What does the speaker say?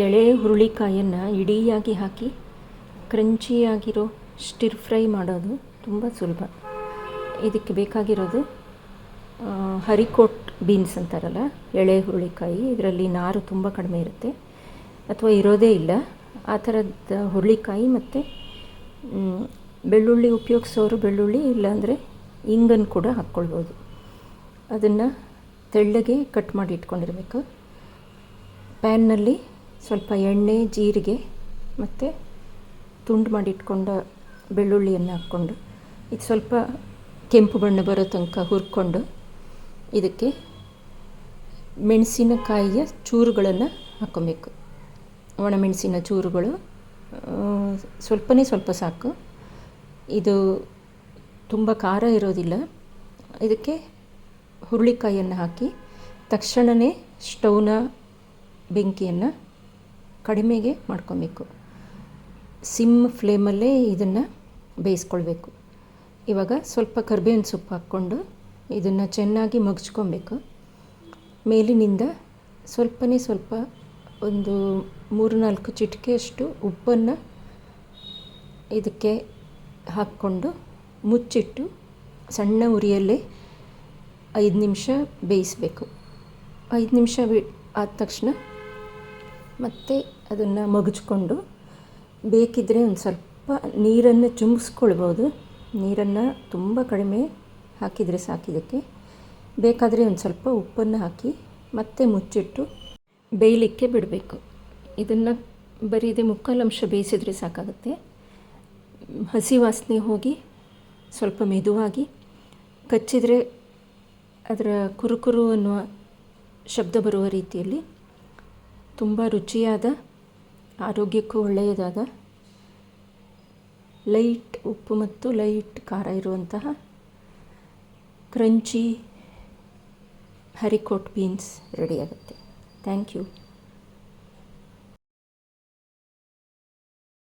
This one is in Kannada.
ಎಳೆ ಹುರುಳಿಕಾಯನ್ನು ಇಡೀಯಾಗಿ ಹಾಕಿ, ಕ್ರಂಚಿಯಾಗಿರೋ ಸ್ಟಿರ್ ಫ್ರೈ ಮಾಡೋದು ತುಂಬ ಸುಲಭ. ಇದಕ್ಕೆ ಬೇಕಾಗಿರೋದು ಹರಿಕೋಟ್ ಬೀನ್ಸ್ ಅಂತಾರಲ್ಲ, ಎಳೆ ಹುರುಳಿಕಾಯಿ, ಇದರಲ್ಲಿ ನಾರು ತುಂಬ ಕಡಿಮೆ ಇರುತ್ತೆ. ಅಥವಾ ಇರೋದೇ ಇಲ್ಲ. ಆ ಥರದ ಹುರುಳಿಕಾಯಿ ಮತ್ತು ಬೆಳ್ಳುಳ್ಳಿ ಉಪಯೋಗಿಸೋರು ಬೆಳ್ಳುಳ್ಳಿ, ಇಲ್ಲಾಂದರೆ ಇಂಗನ್ನು ಕೂಡ ಹಾಕ್ಕೊಳ್ಬೋದು. ಅದನ್ನು ತೆಳ್ಳಗೆ ಕಟ್ ಮಾಡಿ ಇಟ್ಕೊಂಡಿರಬೇಕು. ಪ್ಯಾನ್ನಲ್ಲಿ ಸ್ವಲ್ಪ ಎಣ್ಣೆ, ಜೀರಿಗೆ ಮತ್ತು ತುಂಡು ಮಾಡಿಟ್ಕೊಂಡ ಬೆಳ್ಳುಳ್ಳಿಯನ್ನು ಹಾಕ್ಕೊಂಡು, ಇದು ಸ್ವಲ್ಪ ಕೆಂಪು ಬಣ್ಣ ಬರೋ ತನಕ ಹುರ್ಕೊಂಡು ಇದಕ್ಕೆ ಮೆಣಸಿನಕಾಯಿಯ ಚೂರುಗಳನ್ನು ಹಾಕ್ಕೊಬೇಕು ಒಣಮೆಣಸಿನ ಚೂರುಗಳು ಸ್ವಲ್ಪನೇ ಸ್ವಲ್ಪ ಸಾಕು. ಇದು ತುಂಬ ಖಾರ ಇರೋದಿಲ್ಲ. ಇದಕ್ಕೆ ಹುರುಳಿಕಾಯಿಯನ್ನು ಹಾಕಿ ತಕ್ಷಣವೇ ಸ್ಟೌನ ಬೆಂಕಿಯನ್ನು ಕಡಿಮೆಗೆ ಮಾಡ್ಕೊಬೇಕು. ಸಿಮ್ ಫ್ಲೇಮಲ್ಲೇ ಇದನ್ನು ಬೇಯಿಸ್ಕೊಳ್ಬೇಕು. ಇವಾಗ ಸ್ವಲ್ಪ ಕರ್ಬೇವಿನ ಸೊಪ್ಪು ಹಾಕ್ಕೊಂಡು ಇದನ್ನು ಚೆನ್ನಾಗಿ ಮಗ್ಚ್ಕೊಬೇಕು. ಮೇಲಿನಿಂದ ಸ್ವಲ್ಪನೇ ಸ್ವಲ್ಪ ಒಂದು ಮೂರು ನಾಲ್ಕು ಚಿಟಿಕೆಯಷ್ಟು ಉಪ್ಪನ್ನು ಇದಕ್ಕೆ ಹಾಕ್ಕೊಂಡು ಮುಚ್ಚಿಟ್ಟು ಸಣ್ಣ ಉರಿಯಲ್ಲೇ ಐದು ನಿಮಿಷ ಬೇಯಿಸಬೇಕು. ಐದು ನಿಮಿಷ ಬಿ ಆದ ತಕ್ಷಣ ಮತ್ತೆ ಅದನ್ನು ಮಗಚ್ಕೊಂಡು ಬೇಕಿದ್ದರೆ ಒಂದು ಸ್ವಲ್ಪ ನೀರನ್ನು ಚುಮ್ಸ್ಕೊಳ್ಬೋದು ನೀರನ್ನು ತುಂಬ ಕಡಿಮೆ ಹಾಕಿದರೆ ಸಾಕಿದ್ದಕ್ಕೆ ಬೇಕಾದರೆ ಒಂದು ಸ್ವಲ್ಪ ಉಪ್ಪನ್ನು ಹಾಕಿ ಮತ್ತೆ ಮುಚ್ಚಿಟ್ಟು ಬೇಯಲಿಕ್ಕೆ ಬಿಡಬೇಕು. ಇದನ್ನು ಬರೀದೆ ಮುಕ್ಕಾಲು ಅಂಶ ಬೇಯಿಸಿದರೆ ಸಾಕಾಗುತ್ತೆ. ಹಸಿ ವಾಸನೆ ಹೋಗಿ ಸ್ವಲ್ಪ ಮೆದುವಾಗಿ ಕಚ್ಚಿದರೆ ಅದರ ಕುರುಕುರು ಅನ್ನುವ ಶಬ್ದ ಬರುವ ರೀತಿಯಲ್ಲಿ ತುಂಬ ರುಚಿಯಾದ, ಆರೋಗ್ಯಕ್ಕೂ ಒಳ್ಳೆಯದಾದ, ಲೈಟ್ ಉಪ್ಪು ಮತ್ತು ಲೈಟ್ ಖಾರ ಇರುವಂತಹ ಕ್ರಂಚಿ ಹರಿಕೋಟ್ ಬೀನ್ಸ್ ರೆಡಿಯಾಗುತ್ತೆ ಥ್ಯಾಂಕ್ ಯು.